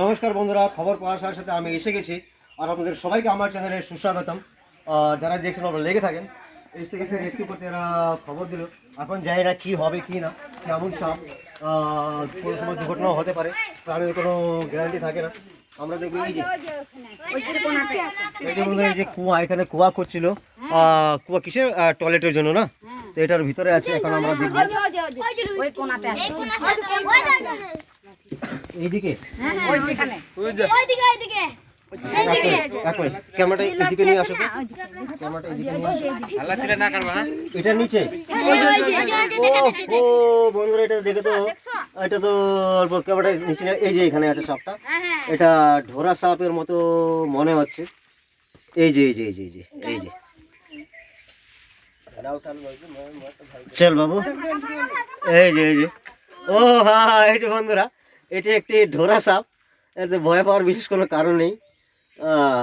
নমস্কার বন্ধুরা খবর পাওয়ার সাথে সাথে আমি এসে গেছি। আর আপনাদের সবাইকে আমার চ্যানেলে সুস্বাগতম। আর যারা দেখছেন আপনারা লেগে থাকেন। এসে গেছে রেস্কিউ করতে এরা খবর দিল। এখন জানি না কী হবে কি না কেমন সাপ কোনো সময় দুর্ঘটনাও হতে পারে প্রাণীর কোনো গ্যারান্টি থাকে না। আমরা দেখব এই যে এই যে বন্ধুরা এই যে কুয়া এখানে কুয়া করছিল। কুয়া কিসের? টয়লেটের জন্য না? তো এটার ভিতরে আছে এখন আমরা দেখব। ওই কোনাতে আছে। এইদিকে? এখন ক্যামেরাটা এদিকে নিয়ে আসো। ক্যামেরাটা এদিকে নিয়ে আসো। এটা নিচে। ও ও বন্ধুরা এটা দেখে তো এটা তো অল্প ক্যামেরাটা নিচে নিয়ে- এই যে এখানে আছে সাপটা। এটা ঢোরা সাপের মতো মনে হচ্ছে। এই যে এই যে এই যে এই যে এই যে। চল বাবু। এই যে এই যে। ও হা এই যে বন্ধুরা। এটি একটি ঢোরা সাপ এতে ভয় পাওয়ার বিশেষ কোনো কারণ নেই আহ,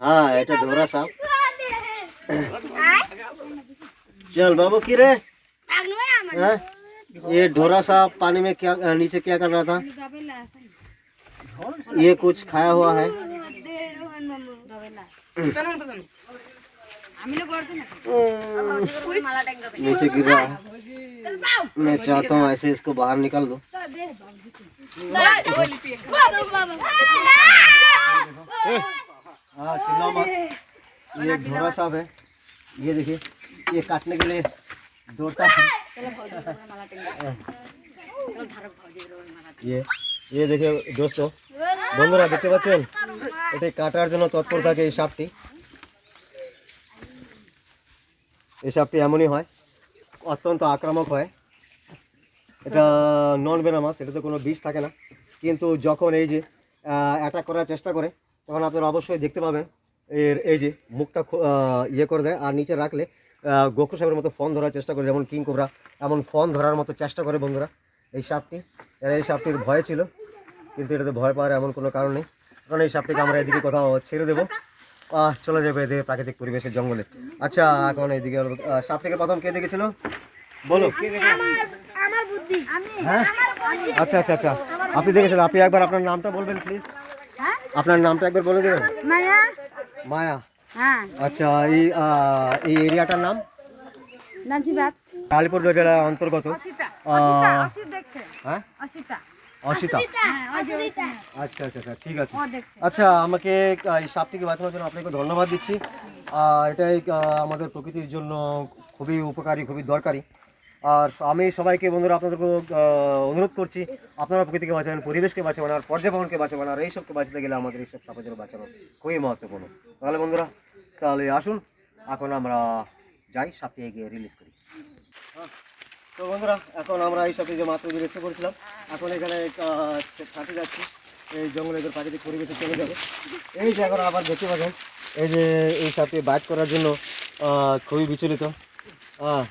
হ্যাঁ এটা ঢোরা সাপ चल बाबू की रे हैं? ये ढोरा सा पानी में क्या नीचे क्या कर रहा था ये कुछ खाया हुआ है नीचे गिर रहा है मैं चाहता हूँ ऐसे इसको बाहर निकाल दो हाँ चिल्लाओ मत ये ढोरा साहब है ये देखिए ये काटने के लिए दौड़ता है ये ये দেখে দোস্ত বন্ধুরা দেখতে পাচ্ছেন এটা কাটার জন্য তৎপর থাকে এই সাপটি এই সাপটি এমনই হয় অত্যন্ত আক্রামক হয় এটা নন ভেনামাস এটাতে কোনো বিষ থাকে না। কিন্তু যখন এই যে অ্যাটাক করার চেষ্টা করে, তখন আপনারা অবশ্যই দেখতে পাবেন, এর, এই যে, মুখটা ইয়ে করে দেয়, আর নিচে রাখলে গোকু সাহেবের মতো ফোন ধরার চেষ্টা করে, যেমন কিং কোবরা, এমন ফোন ধরার মতো চেষ্টা করে বন্ধুরা, এই সাপটি। এরা এই সাপটির ভয় ছিল, কিন্তু এটাতে ভয় পাওয়ার এমন কোনো কারণ নেই। কারণ এই সাপটিকে আমরা এদিকে কোথাও ছেড়ে দেবো। চলে যাবে এদিকে প্রাকৃতিক পরিবেশের জঙ্গলে। আচ্ছা এখন এইদিকে সাপটিকে প্রথম কে দেখেছিল? বলো। হ্যাঁ আচ্ছা আচ্ছা আচ্ছা। আপনি দেখেছেন আপনি একবার আপনার নামটা বলবেন প্লিজ হ্যাঁ? আপনার নামটা একবার বলে দেবেন? মায়া? মায়া। হ্যাঁ। আচ্ছা এই এই এরিয়াটার নাম? কালীপুর কি বাত আলিপুর জেলা অন্তর্গত আহ, অসিত দেখছে। হ্যাঁ? অসিতা। অসিতা। হ্যাঁ, আচ্ছা আচ্ছা আচ্ছা ঠিক আছে। আচ্ছা আমাকে এই সাপটিকে বাঁচানোর জন্য আপনাকে ধন্যবাদ দিচ্ছি। এটাই আমাদের প্রকৃতির জন্য খুবই উপকারী খুবই দরকারি। আর আমি সবাইকে বন্ধুরা আপনাদেরকে অনুরোধ করছি আপনারা প্রকৃতিকে বাঁচাবেন পরিবেশকে বাঁচাবেন আর পর্যাবরণকে বাঁচাবেন আর এইসবকে বাঁচাতে গেলে আমাদের এইসব সাপের বাঁচানো খুবই মহত্বপূর্ণ। তাহলে বন্ধুরা তাহলে আসুন এখন আমরা যাই সাপটি গিয়ে রিলিজ করি। হ্যাঁ, তো বন্ধুরা এখন আমরা এই সাপটি যে মাত্র রেস্ট করেছিলাম এখন এখানে থাকতে যাচ্ছি এই জঙ্গলে প্রাকৃতিক পরিবেশে চলে যাবে। এই যে এখন আবার দেখতে পাচ্ছেন এই যে এই সাপটি বাইট করার জন্য খুবই বিচলিত। আহ,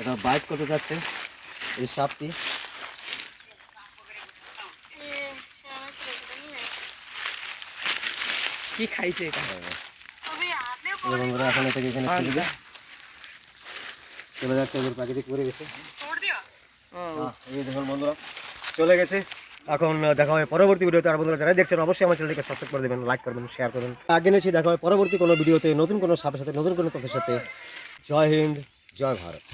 এটা বাইট করতে যাচ্ছে এই সাপটি। কি খাইছে বন্ধুরা এখন থেকে এখানে চলে চলে যাচ্ছে এদের প্রাকৃতিক পরিবেশে। এই দেখুন বন্ধুরা চলে গেছে। এখন দেখা হবে পরবর্তী ভিডিওতে। আর বন্ধুরা যারা দেখছেন অবশ্যই আমার চ্যানেলকে সাবস্ক্রাইব করে দেবেন লাইক করবেন শেয়ার করবেন আগে নিয়েছি দেখা হবে পরবর্তী কোনো ভিডিওতে নতুন কোনো সাপের সাথে নতুন কোনো তথ্যের সাথে। জয় হিন্দ জয় ভারত।